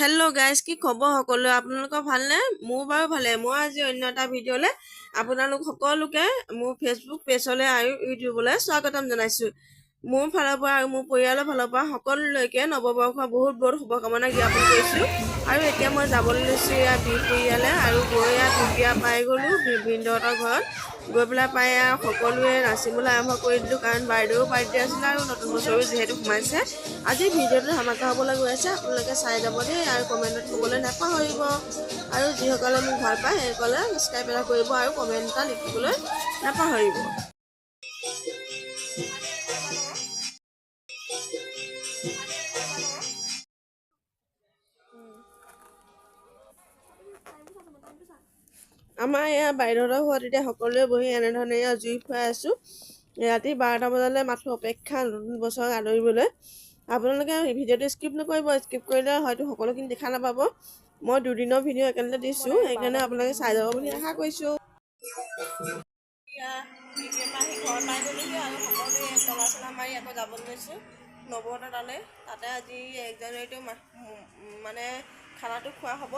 Hello guys কি খবৰ সকলোৱে আপোনালোকৰ ভালনে? মোৰ বাৰু ভালে। মই আজি অন্য এটা ভিডিঅ'লৈ আপোনালোক সকলোকে মোৰ ফেচবুক পেজলৈ আৰু ইউটিউবলৈ স্বাগতম জনাইছোঁ। মোৰ ফালৰ পৰা আৰু মোৰ পৰিয়ালৰ ফালৰ পৰা সকলোলৈকে নৱবৰ্ষৰ বহুত বহুত শুভকামনা জ্ঞাপন কৰিছোঁ। আৰু এতিয়া মই যাবলৈ লৈছোঁ ইয়াৰ বিহপুৰীয়ালৈ আৰু গৈ ইয়াত বিহপুৰীয়া পাই গ'লোঁ বৃন্দহঁতৰ ঘৰত। গৈ পেলাই পাই আৰু সকলোৱে নাচিবলৈ আৰম্ভ কৰি দিলোঁ কাৰণ বাইদেউও বাৰ্থডে আছিলে আৰু নতুন বছৰো যিহেতু সোমাইছে। আজি ভিডিঅ'টো ধামাকা হ'বলৈ গৈ আছে আপোনালোকে চাই যাব দেই আৰু কমেণ্টত ক'বলৈ নাপাহৰিব। আৰু যিসকলে মোক ভাল পায় সেইসকলে ছাবস্ক্ৰাইব এটা কৰিব আৰু কমেণ্ট এটা লিখিবলৈ নাপাহৰিব। আমাৰ এয়া বাইদেউহঁতৰ ঘৰত এতিয়া সকলোৱে বহি এনেধৰণে এয়া জুই ফুৱাই আছোঁ। ৰাতি বাৰটা বজালৈ মাথো অপেক্ষা নতুন বছৰক আদৰিবলৈ। আপোনালোকে ভিডিঅ'টো স্কিপ নকৰিব স্কিপ কৰিলে হয়তো সকলোখিনি দেখা নাপাব। মই দুদিনৰ ভিডিঅ' একেলগে দিছোঁ সেইকাৰণে আপোনালোকে চাই যাব বুলি আশা কৰিছোঁ। সকলোৱে তলা তাতে আজি এক জানুৱাৰীটো মানে খানাটো খোৱা হ'ব।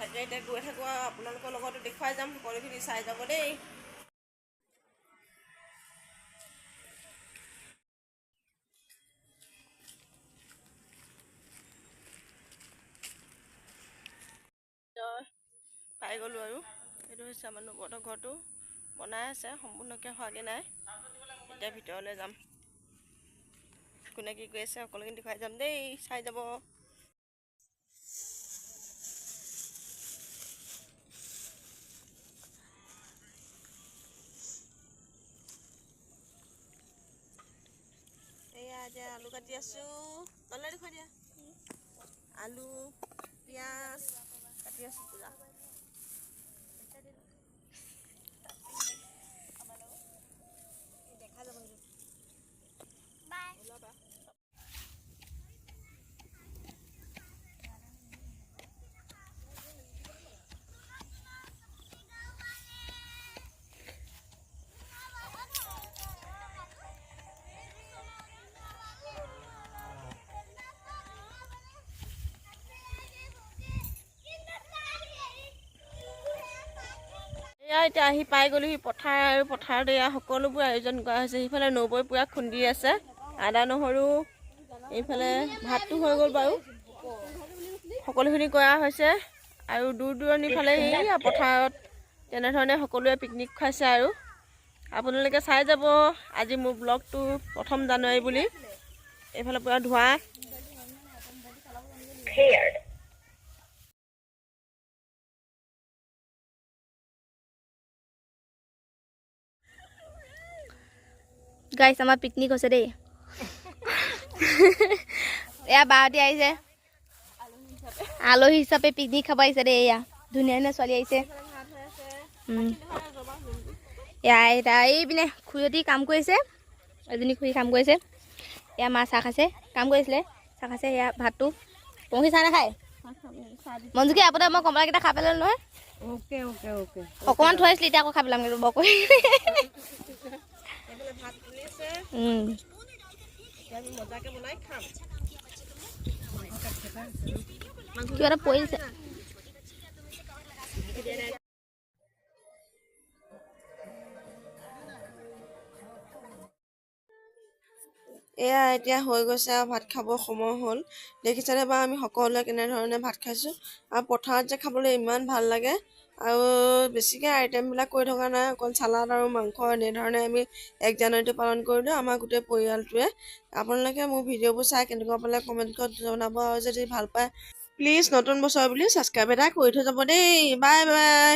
তাকে এতিয়া গৈ থাকোঁ আৰু আপোনালোকৰ লগতো দেখুৱাই যাম সকলোখিনি চাই যাব দেই। পাই গ'লোঁ আৰু। এইটো হৈছে আমাৰ নৱহঁতৰ ঘৰটো বনাই আছে সম্পূৰ্ণকৈ হোৱাগৈ নাই। এতিয়া ভিতৰলৈ যাম। কোনে কি কৰি আছে সকলোখিনি দেখুৱাই যাম দেই চাই যাব। এতিয়া আলু কাটি আছোঁ। তলে দেখুৱাই দিয়া। আলু পিঁয়াজ কাটি আছোঁ পূৰা। এয়া এতিয়া আহি পাই গ'লোহি পথাৰ আৰু পথাৰত এয়া সকলোবোৰ আয়োজন কৰা হৈছে। সিফালে নবৈ পূৰা খুন্দি আছে। আদা নহৰু এইফালে ভাতটো হৈ গ'ল বাৰু। সকলোখিনি কৰা হৈছে আৰু দূৰ দূৰণিৰ ফালে এইয়া পথাৰত তেনেধৰণে সকলোৱে পিকনিক খুৱাইছে আৰু। আপোনালোকে চাই যাব আজি মোৰ ব্লগটো প্ৰথম জানুৱাৰী বুলি। এইফালে পূৰা ধোঁৱা। গাইছ আমাৰ পিকনিক হৈছে দেই। এয়া বাৰতি আহিছে। আলহী হিচাপে পিকনিক খাব আহিছে দেই এয়া। ধুনীয়া ধুনীয়া ছোৱালী আহিছে। এয়া এতিয়া এই খুৰীহঁতি কাম কৰিছে। এজনী খুৰী কাম কৰিছে। এয়া মা চাহ খাইছে। কাম কৰিছিলে। চাহ খাইছে এয়া ভাতটো। পৰহি চাহ নাখায়? মঞ্জুকি আপোনাৰ মই কমলাকেইটা খাই পেলালোঁ নহয়। Okay okay okay. অকণমান থৈ আছিলোঁ এতিয়া আকৌ খাই পেলাম কিন্তু বকৈ এইফালে ভাত তুলি আছে। উম। এতিয়া আমি মজাকৈ বনাই খাম। কিবা এটা পৰিছে। এয়া এতিয়া হৈ গৈছে আৰু ভাত খাব সময় হ'ল। দেখিছেনে বাৰু আমি সকলোৱে কেনেধৰণে ভাত খাইছোঁ। আৰু পথাৰত যে খাবলৈ ইমান ভাল লাগে। আৰু বেছিকৈ আইটেমবিলাক কৰি থকা নাই অকল চালাড আৰু মাংস এনেধৰণে আমি এক জানুৱাৰীটো পালন কৰিলোঁ আমাৰ গোটেই পৰিয়ালটোৱে। আপোনালোকে মোৰ ভিডিঅ'বোৰ চাই কেনেকুৱা পালে কমেণ্টত জনাব আৰু যদি ভাল পায় প্লিজ নতুন বছৰ বুলি ছাবস্ক্ৰাইব এটা কৰি থৈ যাব দেই। Bye bye